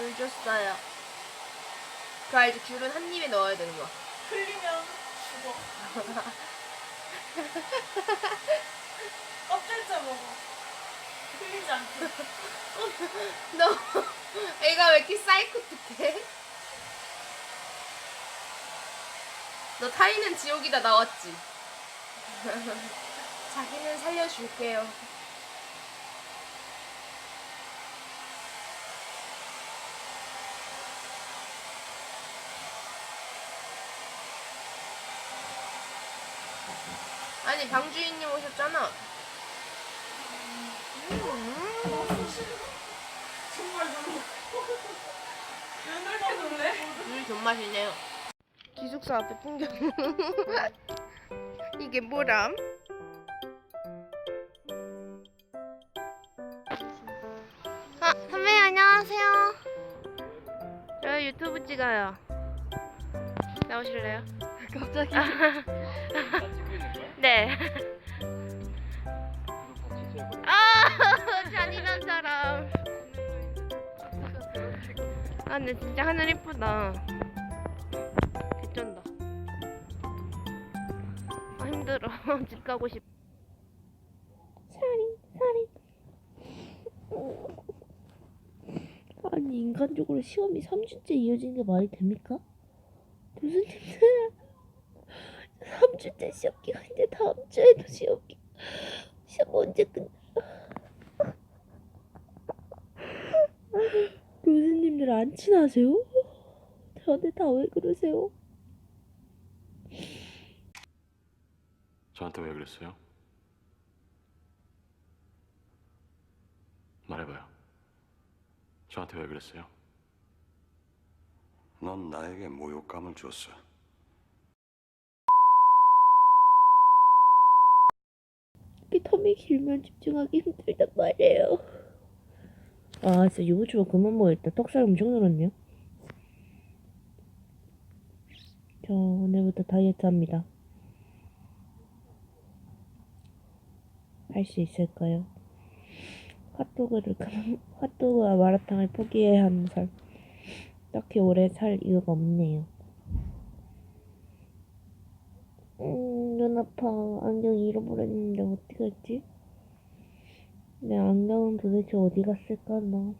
귤 줬어요. 그 알지? 귤은 한 입에 넣어야 되는 거야. 흘리면 죽어. 껍질째 먹어. 흘리지 않게. 너 애가 왜 이렇게 사이코틱해? 너 타이는 지옥이다 나왔지? 자기는 살려줄게요. 아니 방주인님 오셨잖아. 물 존맛이네요. 기숙사 앞에 풍경. 이게 뭐람? 아, 선배님 안녕하세요. 저 유튜브 찍어요. 나오실래요? 갑자기? 네. 아, 잔인한 사람. 아, 근데 진짜 하늘 이쁘다. 개쩐다. 아, 힘들어. 집 가고 싶. 살인, 살인. 아니 인간적으로 시험이 3주째 이어지는 게 말이 됩니까? 교수님 들 3주째 시험 기간인데 다음 주에도 시험 기 시험 언제 끝나? 교수님들 안 친하세요? 저한테 다 왜 그러세요? 저한테 왜 그랬어요? 말해봐요. 저한테 왜 그랬어요? 넌 나에게 모욕감을 줬어. 텀이 길면 집중하기 힘들단 말이에요. 아, 진짜 유부초밥 그만 먹겠다. 턱살 엄청 늘었네요. 저 오늘부터 다이어트 합니다. 할 수 있을까요? 핫도그를 그만, 핫도그와 마라탕을 포기해야 하는 살. 딱히 오래 살 이유가 없네요. 음, 눈 아파. 안경 잃어버렸는데 어떻게 했지? 내 안경은 도대체 어디 갔을까, 나?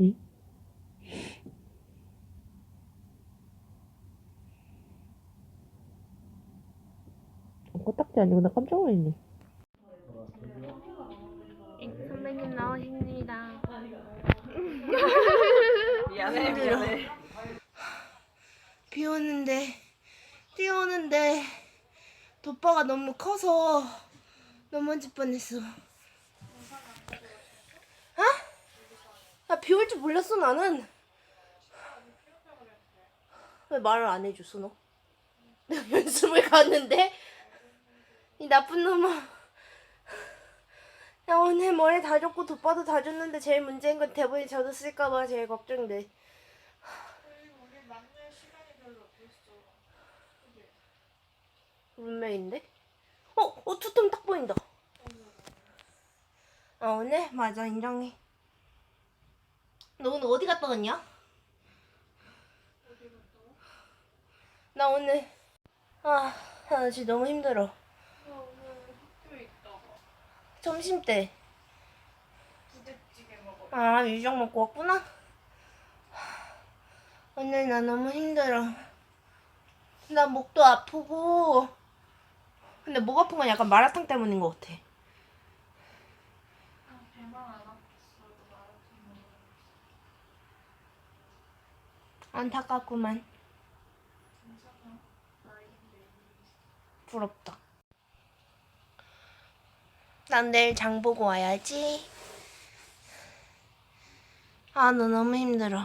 응? 어, 코딱지 아니고 나 깜짝 놀랐네. 선배님 나오십니다. 미안해, 미안해. 비 오는데, 뛰어오는데, 돋바가 너무 커서 넘어질 뻔했어. 아? 나 비 올 줄 몰랐어, 나는. 왜 말을 안 해줬어, 너? 내가 연습을 갔는데? 이 나쁜 놈아. 나 오늘 머리 다 줬고 돋바도 다 줬는데 제일 문제인 건 대본이 젖었을까봐 제일 걱정돼. 우리 만날 시간이 별로 없었어. 운명인데? 어, 어, 투tum 딱 보인다. 아, 오늘? 맞아, 인정해. 너 오늘 어디 갔다 왔냐? 나 오늘, 아, 나 지금 너무 힘들어. 점심 때. 아, 유정 먹고 왔구나? 오늘 나 너무 힘들어. 나 목도 아프고. 근데 목 아픈 건 약간 마라탕 때문인 것 같아. 아, 안. 안타깝구만. 부럽다. 난 내일 장 보고 와야지. 아, 너 너무 힘들어.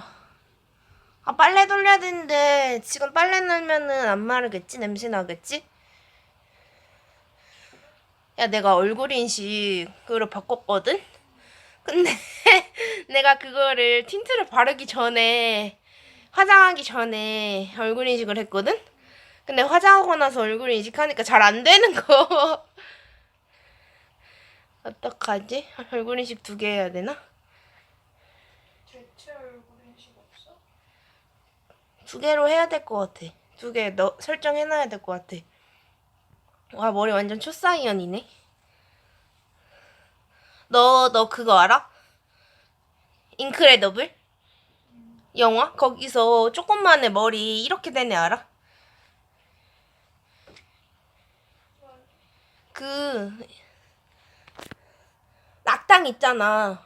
아, 빨래 돌려야 되는데 지금 빨래 넣으면은 안 마르겠지? 냄새 나겠지? 야 내가 얼굴 인식으로 바꿨거든? 근데 내가 그거를 틴트를 바르기 전에 화장하기 전에 얼굴 인식을 했거든? 근데 화장하고 나서 얼굴 인식하니까 잘 안 되는 거. 어떡하지? 얼굴 인식 두 개 해야 되나? 대체 얼굴 인식 없어? 두 개로 해야 될 것 같아. 두 개 설정해놔야 될 것 같아. 와 머리 완전 초사이언이네. 너 너 그거 알아? 인크레더블? 영화? 거기서 조금만의 머리 이렇게 된 애 알아? 그 낙당 있잖아.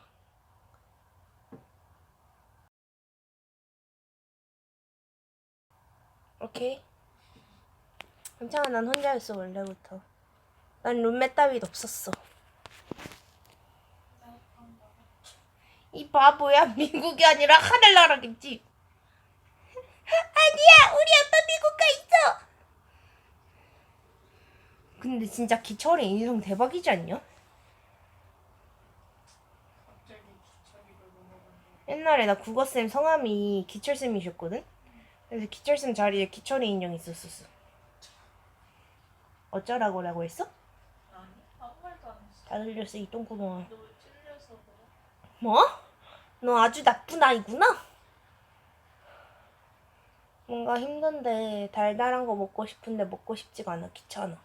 오케이. 괜찮아, 난 혼자였어 원래부터. 난 룸메 따위도 없었어. 이 바보야 미국이 아니라 하늘나라겠지. 아니야, 우리 아빠 미국 가 있어. 근데 진짜 기철의 인성 대박이지 않냐? 옛날에 나 국어쌤 성함이 기철쌤이셨거든? 그래서 기철쌤 자리에 기철의 인형 있었었어. 어쩌라고라고 했어? 아니 아무 말도 안 했어. 다 들렸어 이 똥구멍아. 너 찔려서 그래? 뭐? 너 아주 나쁜 아이구나. 뭔가 힘든데 달달한 거 먹고 싶은데 먹고 싶지가 않아 귀찮아.